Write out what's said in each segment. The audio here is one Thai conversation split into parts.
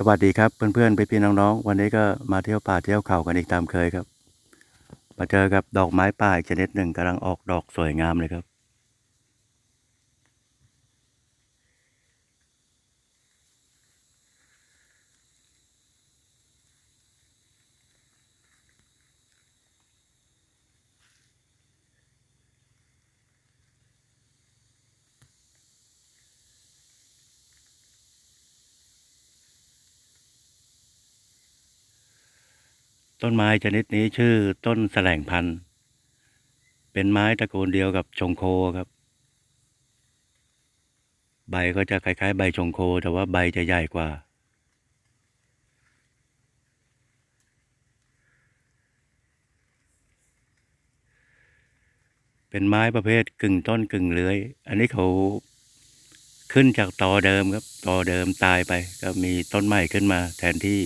สวัสดีครับเพื่อนๆไปพี่น้องๆ วันนี้ก็มาเที่ยวป่าเที่ยวเขากันอีกตามเคยครับ มาเจอกับดอกไม้ป่าอีกชนิดหนึ่งกำลังออกดอกสวยงามเลยครับ ต้นไม้ชนิดนี้ชื่อต้นแสลงพันธุ์เป็นไม้ตระกูลเดียวกับชงโคครับ ใบก็จะคล้ายๆ ใบชงโค แต่ว่าใบจะใหญ่กว่า เป็นไม้ประเภทกึ่งต้นกึ่งเลื้อย อันนี้เขาขึ้นจากตอเดิมครับตอเดิมตายไป ก็มีต้นใหม่ขึ้นมาแทนที่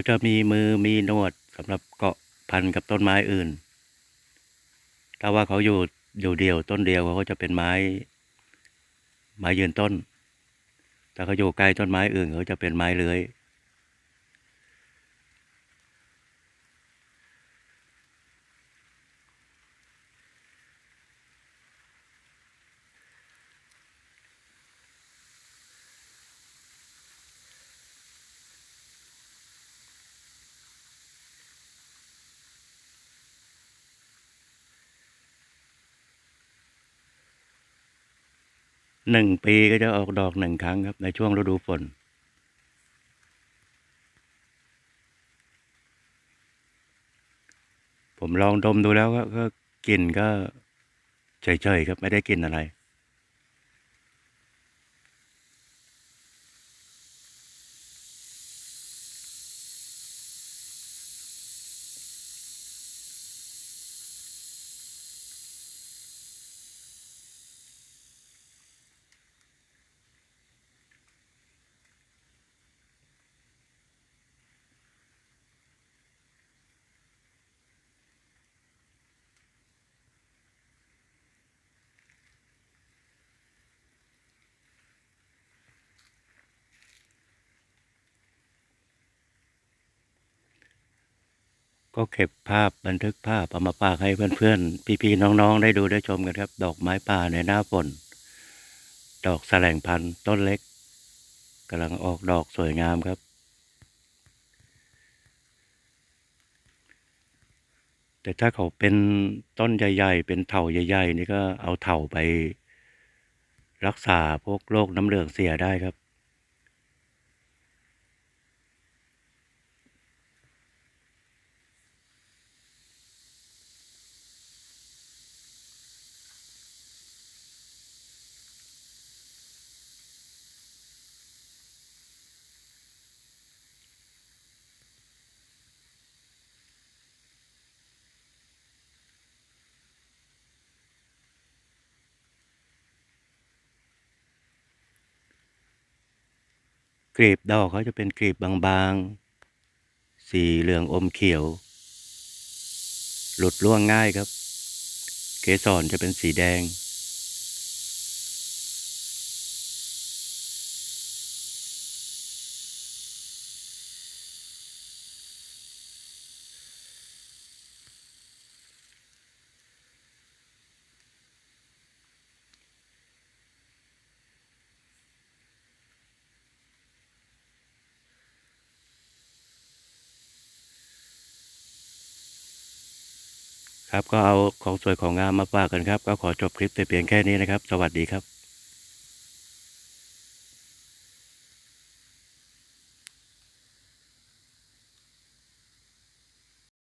ก็จะมีมือมีหนวดสำหรับเกาะพันกับต้นไม้อื่น ถ้าว่าเขาอยู่อยู่เดียวต้นเดียวเขาก็จะเป็นไม้ ไม้ยืนต้น แต่เขาอยู่ใกล้ต้นไม้อื่นเขาจะเป็นไม้เลื้อย หนึ่งปีก็จะออกดอกหนึ่งครั้งครับ ในช่วงฤดูฝน ผมลองดมดูแล้วก็ก็กลิ่นก็เฉยๆครับไม่ได้กลิ่นอะไร ก็เก็บภาพบันทึกภาพเอามาฝากให้เพื่อนๆ พี่ๆ น้องๆ ได้ดูได้ชมกันครับ ดอกไม้ป่าในหน้าฝน ดอกแสลงพันธุ์ต้นเล็กกำลังออกดอกสวยงามครับ แต่ถ้าเขาเป็นต้นใหญ่ ๆ เป็นเถาใหญ่ ๆ นี่ก็เอาเถาไป รักษาพวกโรคน้ำเหลืองเสียได้ครับ กลีบดอกเขาจะเป็นกลีบบางๆ สีเหลืองอมเขียว หลุดร่วงง่ายครับ เกสรจะเป็นสีแดง ครับก็เอาของสวยของงามมาฝากกันครับ ก็ขอจบคลิปแต่เพียงแค่นี้นะครับ สวัสดีครับ